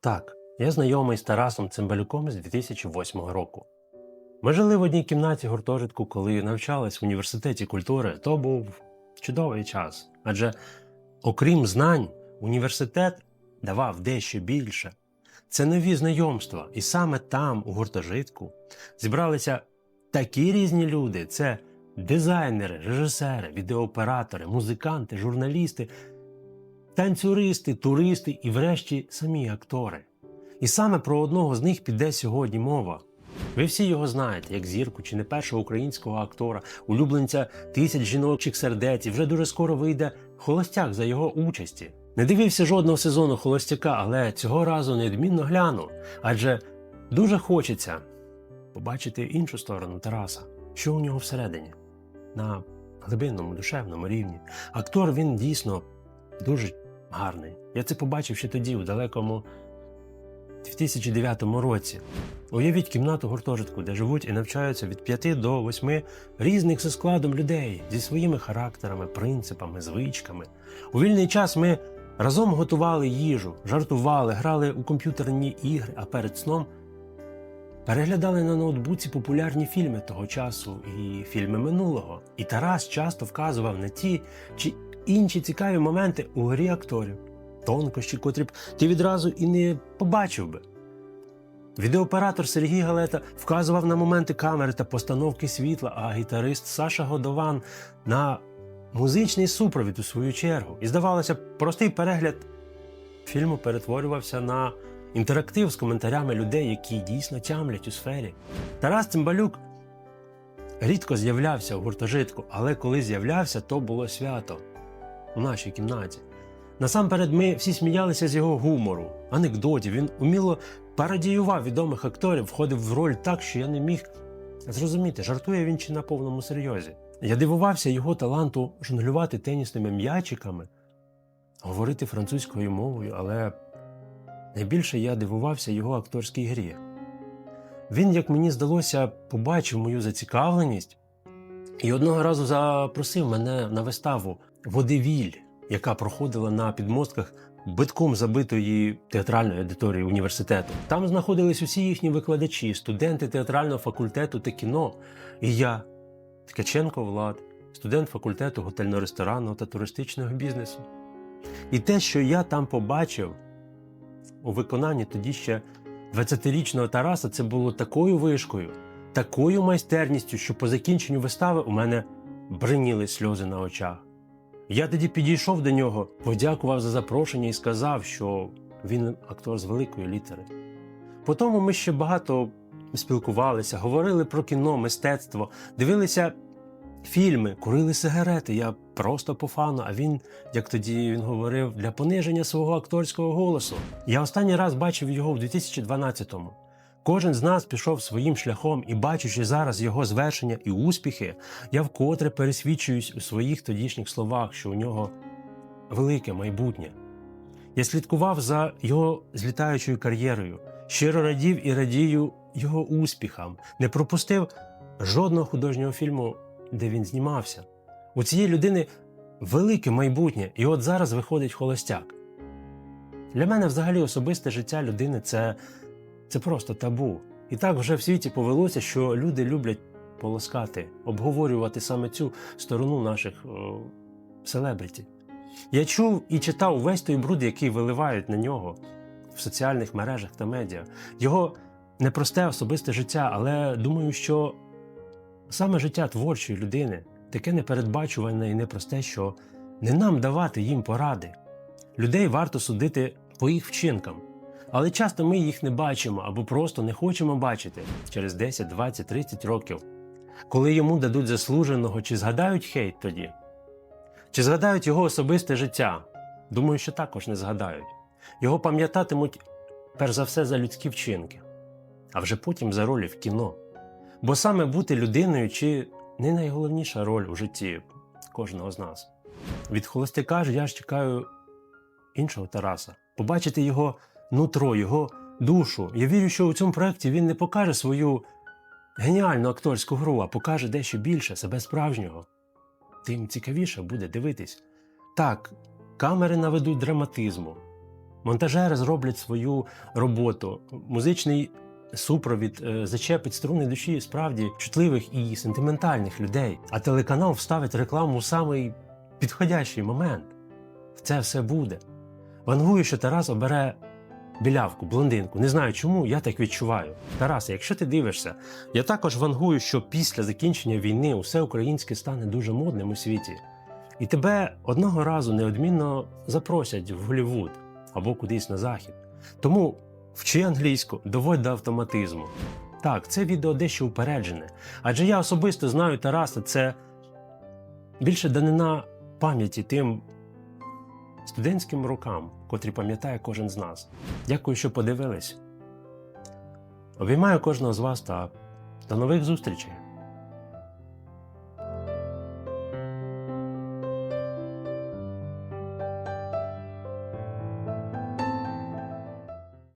Так, я знайомий з Тарасом Цимбалюком з 2008 року. Ми жили в одній кімнаті гуртожитку, коли навчались в університеті культури. То був чудовий час. Адже, окрім знань, університет давав дещо більше. Це нові знайомства, і саме там, у гуртожитку, зібралися такі різні люди: це дизайнери, режисери, відеооператори, музиканти, журналісти, танцюристи, туристи і, врешті, самі актори. І саме про одного з них піде сьогодні мова. Ви всі його знаєте, як зірку чи не першого українського актора, улюбленця тисяч жіночих сердець, і вже дуже скоро вийде холостяк за його участі. Не дивився жодного сезону холостяка, але цього разу неодмінно гляну, адже дуже хочеться побачити іншу сторону Тараса, що у нього всередині, на глибинному, душевному рівні. Актор він дійсно дуже гарний. Я це побачив ще тоді, у далекому 2009 році. Уявіть кімнату гуртожитку, де живуть і навчаються від 5 до 8 різних за складом людей зі своїми характерами, принципами, звичками. У вільний час ми разом готували їжу, жартували, грали у комп'ютерні ігри, а перед сном переглядали на ноутбуці популярні фільми того часу і фільми минулого. І Тарас часто вказував на ті чи інші цікаві моменти у грі акторів, тонкощі, котрі б ти відразу і не побачив би. Відеооператор Сергій Галета вказував на моменти камери та постановки світла, а гітарист Саша Годован на музичний супровід у свою чергу. І здавалося, простий перегляд фільму перетворювався на інтерактив з коментарями людей, які дійсно тямлять у сфері. Тарас Цимбалюк рідко з'являвся в гуртожитку, але коли з'являвся, то було свято у нашій кімнаті. Насамперед, ми всі сміялися з його гумору, анекдотів. Він уміло пародіював відомих акторів, входив в роль так, що я не міг зрозуміти, жартує він чи на повному серйозі. Я дивувався його таланту жонглювати тенісними м'ячиками, говорити французькою мовою, але найбільше я дивувався його акторській грі. Він, як мені здалося, побачив мою зацікавленість і одного разу запросив мене на виставу Водевіль, яка проходила на підмостках битком забитої театральної аудиторії університету. Там знаходились усі їхні викладачі, студенти театрального факультету та кіно. І я, Ткаченко Влад, студент факультету готельно-ресторанного та туристичного бізнесу. І те, що я там побачив у виконанні тоді ще 20-річного Тараса, це було такою вишкою, такою майстерністю, що по закінченню вистави у мене бриніли сльози на очах. Я тоді підійшов до нього, подякував за запрошення і сказав, що він актор з великої літери. Потім ми ще багато спілкувалися, говорили про кіно, мистецтво, дивилися фільми, курили сигарети. Я просто по фану, а він, як тоді він говорив, для пониження свого акторського голосу. Я останній раз бачив його в 2012-му. Кожен з нас пішов своїм шляхом і, бачучи зараз його звершення і успіхи, я вкотре пересвідчуюсь у своїх тодішніх словах, що у нього велике майбутнє. Я слідкував за його злітаючою кар'єрою, щиро радів і радію його успіхам, не пропустив жодного художнього фільму, де він знімався. У цієї людини велике майбутнє, і от зараз виходить холостяк. Для мене взагалі особисте життя людини це, це просто табу. І так вже в світі повелося, що люди люблять полоскати, обговорювати саме цю сторону наших селебриті. Я чув і читав весь той бруд, який виливають на нього в соціальних мережах та медіа. Його непросте особисте життя, але думаю, що саме життя творчої людини таке непередбачуване і непросте, що не нам давати їм поради. Людей варто судити по їх вчинкам. Але часто ми їх не бачимо або просто не хочемо бачити через 10, 20, 30 років, коли йому дадуть заслуженого, чи згадають хейт тоді, чи згадають його особисте життя. Думаю, що також не згадають. Його пам'ятатимуть перш за все за людські вчинки, а вже потім за ролі в кіно. Бо саме бути людиною чи не найголовніша роль у житті кожного з нас. Від холостяка ж я ж чекаю іншого Тараса, побачити його нутро, його душу. Я вірю, що у цьому проєкті він не покаже свою геніальну акторську гру, а покаже дещо більше себе справжнього. Тим цікавіше буде дивитись. Так, камери наведуть драматизму, Монтажери зроблять свою роботу. Музичний супровід е, зачепить струни душі справді чутливих і сентиментальних людей. А телеканал вставить рекламу в самий підходящий момент. Це все буде. Вангую, що Тарас обере білявку, блондинку. Не знаю чому, я так відчуваю. Тарасе, якщо ти дивишся, я також вангую, що після закінчення війни усе українське стане дуже модним у світі. І тебе одного разу неодмінно запросять в Голлівуд або кудись на захід. Тому вчи англійську, доводь до автоматизму. Так, це відео дещо упереджене, адже я особисто знаю Тараса, це більше данина пам'яті тим студентським рокам, котрі пам'ятає кожен з нас. Дякую, що подивились. Обіймаю кожного з вас та до нових зустрічей!